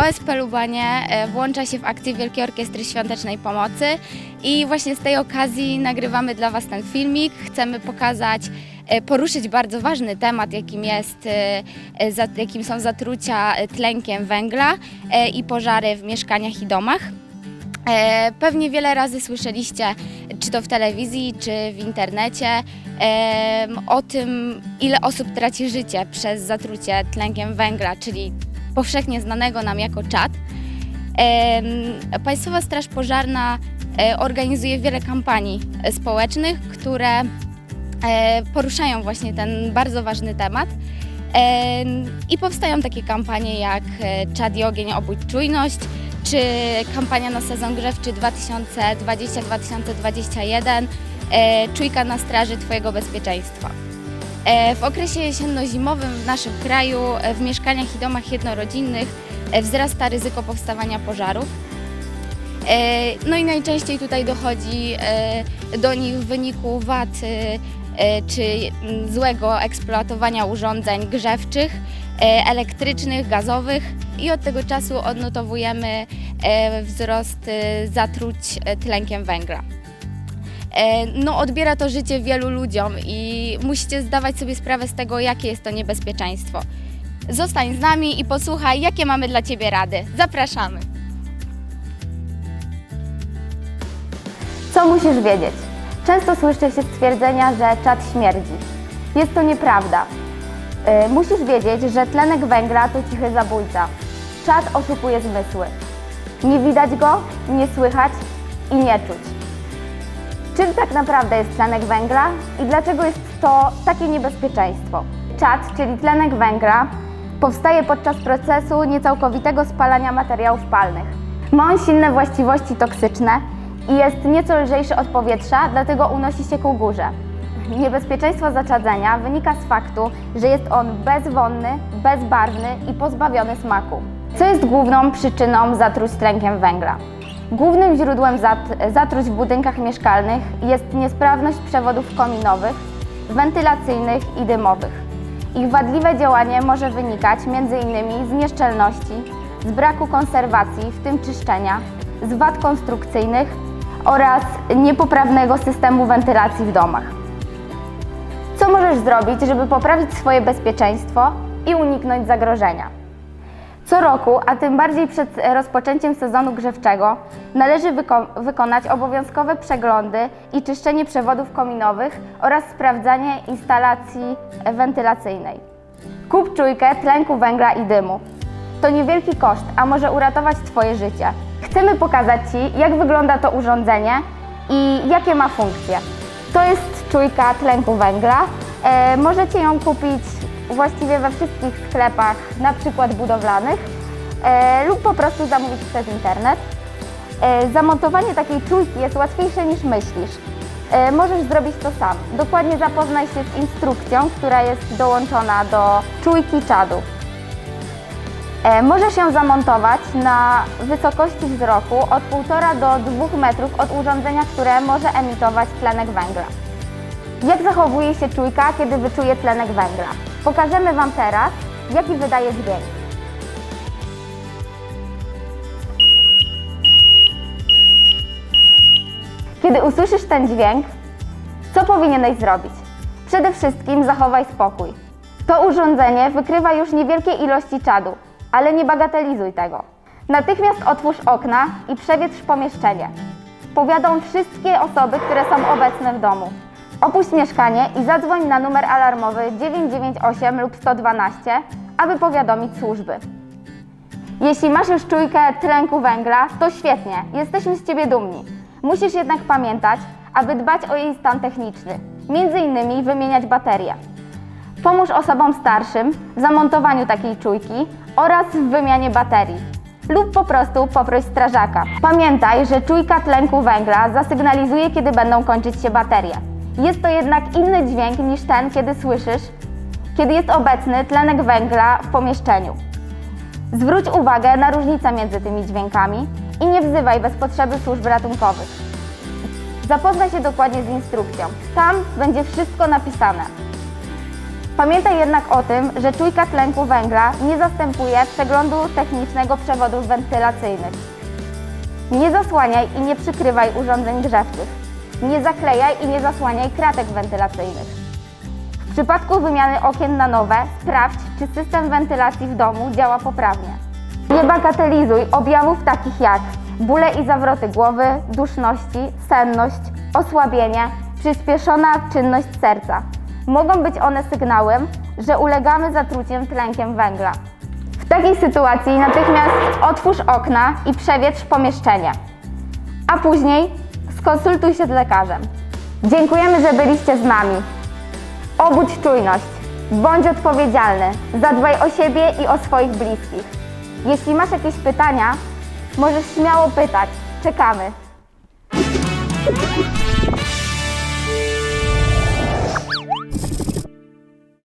OSP Lubanie e, włącza się w akcję Wielkiej Orkiestry Świątecznej Pomocy i właśnie z tej okazji nagrywamy dla Was ten filmik. Chcemy pokazać, e, poruszyć bardzo ważny temat, jakim jest, e, jakim są zatrucia tlenkiem węgla i pożary w mieszkaniach i domach. Pewnie wiele razy słyszeliście, czy to w telewizji, czy w internecie, o tym, ile osób traci życie przez zatrucie tlenkiem węgla, czyli powszechnie znanego nam jako czad. Em, Państwowa Straż Pożarna e, organizuje wiele kampanii e, społecznych, które e, poruszają właśnie ten bardzo ważny temat. Em, I powstają takie kampanie jak Czad i ogień obudź czujność, czy kampania na sezon grzewczy 2020-2021 e, Czujka na straży Twojego bezpieczeństwa. E, W okresie jesienno-zimowym w naszym kraju e, w mieszkaniach i domach jednorodzinnych e, wzrasta ryzyko powstawania pożarów. No i najczęściej tutaj dochodzi do nich w wyniku wad czy złego eksploatowania urządzeń grzewczych, elektrycznych, gazowych i od tego czasu odnotowujemy wzrost zatruć tlenkiem węgla. E, No, odbiera to życie wielu ludziom i musicie zdawać sobie sprawę z tego, jakie jest to niebezpieczeństwo. Zostań z nami i posłuchaj, jakie mamy dla Ciebie rady. Zapraszamy! Co musisz wiedzieć? Często słyszy się stwierdzenia, że czad śmierdzi. Jest to nieprawda. Yy, musisz wiedzieć, że tlenek węgla to cichy zabójca. Czad oszukuje zmysły. Nie widać go, nie słychać i nie czuć. Czym tak naprawdę jest tlenek węgla i dlaczego jest to takie niebezpieczeństwo? Czad, czyli tlenek węgla, powstaje podczas procesu niecałkowitego spalania materiałów palnych. Ma on silne właściwości toksyczne i jest nieco lżejszy od powietrza, dlatego unosi się ku górze. Niebezpieczeństwo zaczadzenia wynika z faktu, że jest on bezwonny, bezbarwny i pozbawiony smaku. Co jest główną przyczyną zatruć tlenkiem węgla? Głównym źródłem zat- zatruć w budynkach mieszkalnych jest niesprawność przewodów kominowych, wentylacyjnych i dymowych. Ich wadliwe działanie może wynikać m.in. z nieszczelności, z braku konserwacji, w tym czyszczenia, z wad konstrukcyjnych oraz niepoprawnego systemu wentylacji w domach. Co możesz zrobić, żeby poprawić swoje bezpieczeństwo i uniknąć zagrożenia? Co roku, a tym bardziej przed rozpoczęciem sezonu grzewczego, należy wyko- wykonać obowiązkowe przeglądy i czyszczenie przewodów kominowych oraz sprawdzanie instalacji wentylacyjnej. Kup czujkę tlenku węgla i dymu. To niewielki koszt, a może uratować Twoje życie. Chcemy pokazać Ci, jak wygląda to urządzenie i jakie ma funkcje. To jest czujka tlenku węgla. E, możecie ją kupić właściwie we wszystkich sklepach, na przykład budowlanych, e, lub po prostu zamówić przez internet. E, zamontowanie takiej czujki jest łatwiejsze niż myślisz. E, możesz zrobić to sam. Dokładnie zapoznaj się z instrukcją, która jest dołączona do czujki czadu. E, Możesz ją zamontować na wysokości wzroku od 1,5 do 2 metrów od urządzenia, które może emitować tlenek węgla. Jak zachowuje się czujka, kiedy wyczuje tlenek węgla? Pokażemy Wam teraz, jaki wydaje dźwięk. Kiedy usłyszysz ten dźwięk, co powinieneś zrobić? Przede wszystkim zachowaj spokój. To urządzenie wykrywa już niewielkie ilości czadu, ale nie bagatelizuj tego. Natychmiast otwórz okna i przewietrz pomieszczenie. Powiadom wszystkie osoby, które są obecne w domu. Opuść mieszkanie i zadzwoń na numer alarmowy 998 lub 112, aby powiadomić służby. Jeśli masz już czujkę tlenku węgla, to świetnie, jesteśmy z Ciebie dumni. Musisz jednak pamiętać, aby dbać o jej stan techniczny, innymi wymieniać baterie. Pomóż osobom starszym w zamontowaniu takiej czujki oraz w wymianie baterii. Lub po prostu poproś strażaka. Pamiętaj, że czujka tlenku węgla zasygnalizuje, kiedy będą kończyć się baterie. Jest to jednak inny dźwięk niż ten, kiedy słyszysz, kiedy jest obecny tlenek węgla w pomieszczeniu. Zwróć uwagę na różnicę między tymi dźwiękami i nie wzywaj bez potrzeby służb ratunkowych. Zapoznaj się dokładnie z instrukcją. Tam będzie wszystko napisane. Pamiętaj jednak o tym, że czujka tlenku węgla nie zastępuje przeglądu technicznego przewodów wentylacyjnych. Nie zasłaniaj i nie przykrywaj urządzeń grzewczych. Nie zaklejaj i nie zasłaniaj kratek wentylacyjnych. W przypadku wymiany okien na nowe, sprawdź, czy system wentylacji w domu działa poprawnie. Nie bagatelizuj objawów takich jak bóle i zawroty głowy, duszności, senność, osłabienie, przyspieszona czynność serca. Mogą być one sygnałem, że ulegamy zatruciem tlenkiem węgla. W takiej sytuacji natychmiast otwórz okna i przewietrz pomieszczenie, a później skonsultuj się z lekarzem. Dziękujemy, że byliście z nami. Obudź czujność, bądź odpowiedzialny, zadbaj o siebie i o swoich bliskich. Jeśli masz jakieś pytania, możesz śmiało pytać. Czekamy.